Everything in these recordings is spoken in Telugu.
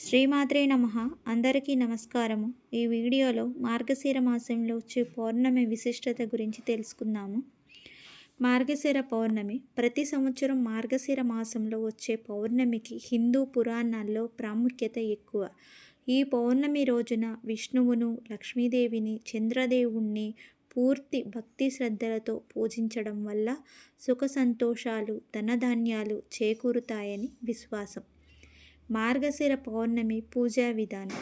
శ్రీమాత్రే నమ. అందరికీ నమస్కారము. ఈ వీడియోలో మార్గశిర మాసంలో వచ్చే పౌర్ణమి విశిష్టత గురించి తెలుసుకుందాము. మార్గశిర పౌర్ణమి. ప్రతి సంవత్సరం మార్గశిర మాసంలో వచ్చే పౌర్ణమికి హిందూ పురాణాల్లో ప్రాముఖ్యత ఎక్కువ. ఈ పౌర్ణమి రోజున విష్ణువును లక్ష్మీదేవిని చంద్రదేవుణ్ణి పూర్తి భక్తి శ్రద్ధలతో పూజించడం వల్ల సుఖ సంతోషాలు ధనధాన్యాలు చేకూరుతాయని విశ్వాసం. మార్గశిర పౌర్ణమి పూజా విధానం.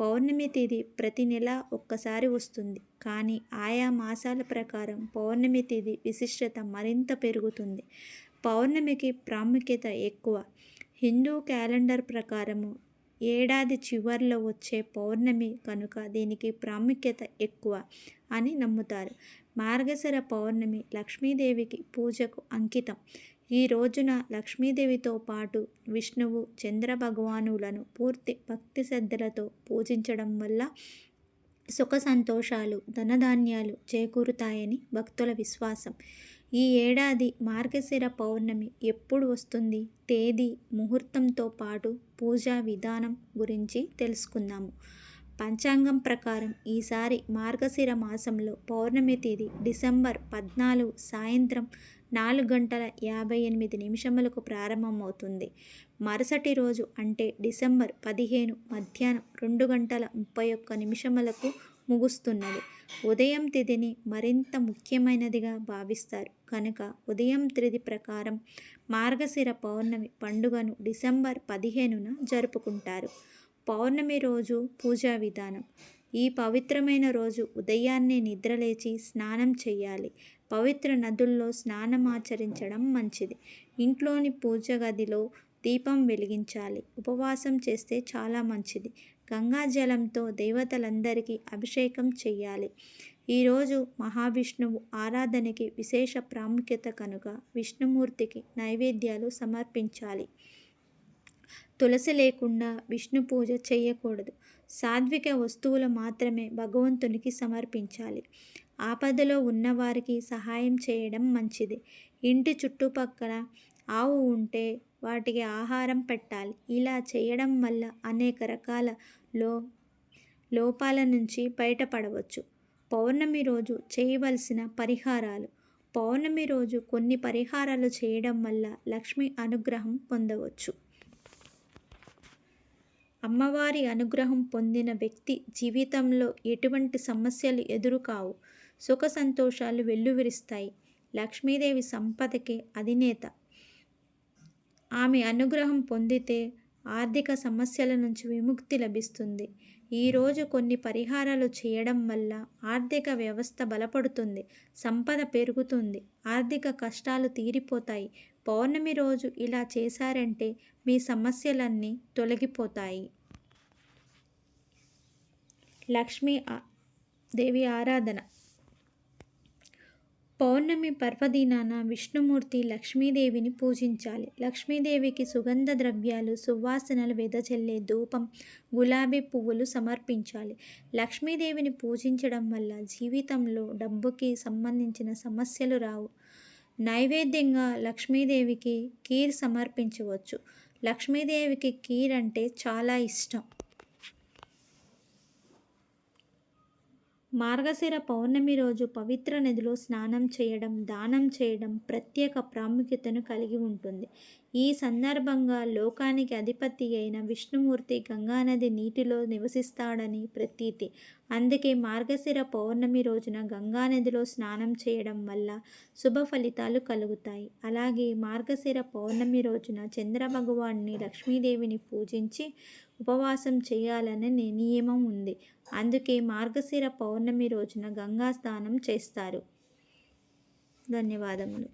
పౌర్ణమి తేదీ ప్రతి నెల ఒక్కసారి వస్తుంది. కానీ ఆయా మాసాల ప్రకారం పౌర్ణమి తేదీ విశిష్టత మరింత పెరుగుతుంది. పౌర్ణమికి ప్రాముఖ్యత ఎక్కువ. హిందూ క్యాలెండర్ ప్రకారము ఏడాది చివరిలో వచ్చే పౌర్ణమి కనుక దీనికి ప్రాముఖ్యత ఎక్కువ అని నమ్ముతారు. మార్గశిర పౌర్ణమి లక్ష్మీదేవికి పూజకు అంకితం. ఈ రోజున లక్ష్మీదేవితో పాటు విష్ణువు చంద్ర భగవానులను పూర్తి భక్తి శ్రద్ధలతో పూజించడం వల్ల సుఖ సంతోషాలు ధనధాన్యాలు చేకూరుతాయని భక్తుల విశ్వాసం. ఈ ఏడాది మార్గశిర పౌర్ణమి ఎప్పుడు వస్తుంది? తేదీ ముహూర్తంతో పాటు పూజా విధానం గురించి తెలుసుకుందాము. పంచాంగం ప్రకారం ఈసారి మార్గశిర మాసంలో పౌర్ణమి తేదీ డిసెంబర్ పద్నాలుగు సాయంత్రం నాలుగు గంటల యాభై ఎనిమిది నిమిషములకు ప్రారంభమవుతుంది. మరుసటి రోజు అంటే డిసెంబర్ పదిహేను మధ్యాహ్నం రెండు గంటల ముప్పై ఒక్క నిమిషములకు ముగుస్తున్నది. ఉదయం తిథిని మరింత ముఖ్యమైనదిగా భావిస్తారు. కనుక ఉదయం తిథి ప్రకారం మార్గశిర పౌర్ణమి పండుగను డిసెంబర్ పదిహేనున జరుపుకుంటారు. పౌర్ణమి రోజు పూజా విధానం. ఈ పవిత్రమైన రోజు ఉదయాన్నే నిద్రలేచి స్నానం చేయాలి. పవిత్ర నదుల్లో స్నానమాచరించడం మంచిది. ఇంట్లోని పూజ గదిలో దీపం వెలిగించాలి. ఉపవాసం చేస్తే చాలా మంచిది. గంగా జలంతో దేవతలందరికీ అభిషేకం చేయాలి ఈరోజు మహావిష్ణువు ఆరాధనకి విశేష ప్రాముఖ్యత కనుక విష్ణుమూర్తికి నైవేద్యాలు సమర్పించాలి. తులసి లేకుండా విష్ణు పూజ చేయకూడదు సాత్విక వస్తువులు మాత్రమే భగవంతునికి సమర్పించాలి. ఆపదలో ఉన్నవారికి సహాయం చేయడం మంచిది. ఇంటి చుట్టుపక్కల ఆవు ఉంటే వాటికి ఆహారం పెట్టాలి. ఇలా చేయడం వల్ల అనేక రకాల లో లోపాల నుంచి బయటపడవచ్చు. పౌర్ణమి రోజు చేయవలసిన పరిహారాలు. పౌర్ణమి రోజు కొన్ని పరిహారాలు చేయడం వల్ల లక్ష్మి అనుగ్రహం పొందవచ్చు. అమ్మవారి అనుగ్రహం పొందిన వ్యక్తి జీవితంలో ఎటువంటి సమస్యలు ఎదురుకావు. సుఖ సంతోషాలు వెల్లువిరుస్తాయి. లక్ష్మీదేవి సంపదకి అధినేత. ఆమె అనుగ్రహం పొందితే ఆర్థిక సమస్యల నుంచి విముక్తి లభిస్తుంది. ఈరోజు కొన్ని పరిహారాలు చేయడం వల్ల ఆర్థిక వ్యవస్థ బలపడుతుంది. సంపద పెరుగుతుంది. ఆర్థిక కష్టాలు తీరిపోతాయి. పౌర్ణమి రోజు ఇలా చేశారంటే మీ సమస్యలన్నీ తొలగిపోతాయి. లక్ష్మీ దేవి ఆరాధన. పౌర్ణమి పర్వదినాన విష్ణుమూర్తి లక్ష్మీదేవిని పూజించాలి. లక్ష్మీదేవికి సుగంధ ద్రవ్యాలు సువాసనలు వెదజల్లే ధూపం గులాబీ పువ్వులు సమర్పించాలి. లక్ష్మీదేవిని పూజించడం వల్ల జీవితంలో డబ్బుకి సంబంధించిన సమస్యలు రావు. నైవేద్యంగా లక్ష్మీదేవికి కీర్ సమర్పించవచ్చు. లక్ష్మీదేవికి కీర్ అంటే చాలా ఇష్టం. మార్గశిర పౌర్ణమి రోజు పవిత్ర నదిలో స్నానం చేయడం దానం చేయడం ప్రత్యేక ప్రాముఖ్యతను కలిగి ఉంటుంది. ఈ సందర్భంగా లోకానికి అధిపతి అయిన విష్ణుమూర్తి గంగానది నీటిలో నివసిస్తాడని ప్రతీతి. అందుకే మార్గశిర పౌర్ణమి రోజున గంగానదిలో స్నానం చేయడం వల్ల శుభ ఫలితాలు కలుగుతాయి. అలాగే మార్గశిర పౌర్ణమి రోజున చంద్రభగవాన్ని లక్ష్మీదేవిని పూజించి ఉపవాసం చేయాలనే నియమం ఉంది. అందుకే మార్గశిర పౌర్ణమి రోజున గంగా స్నానం చేస్తారు. ధన్యవాదములు.